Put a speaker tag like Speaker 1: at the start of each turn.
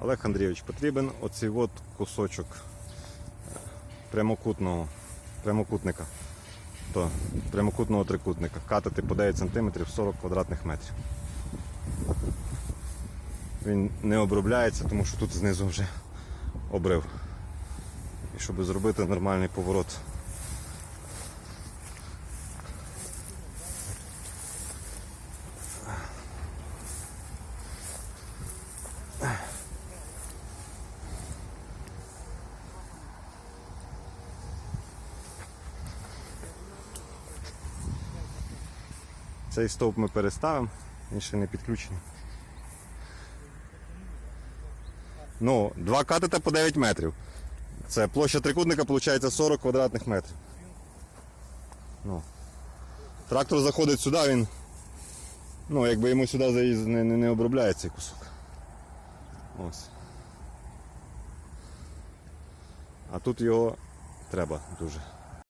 Speaker 1: Олег Андрійович, потрібен оцей от кусочок е, прямокутного, прямокутника. То, прямокутного трикутника. Катати по 9 см 40 квадратних метрів. Він не обробляється, тому що тут знизу вже обрив. І щоб зробити нормальний поворот. Цей стовп ми переставимо, він ще не підключений. Ну, два катета по 9 метрів. Це площа трикутника виходить 40 квадратних метрів. Ну. Трактор заходить сюди, він. Ну, якби йому сюди заїзд не, не, не обробляє цей кусок. Ось. А тут його треба дуже.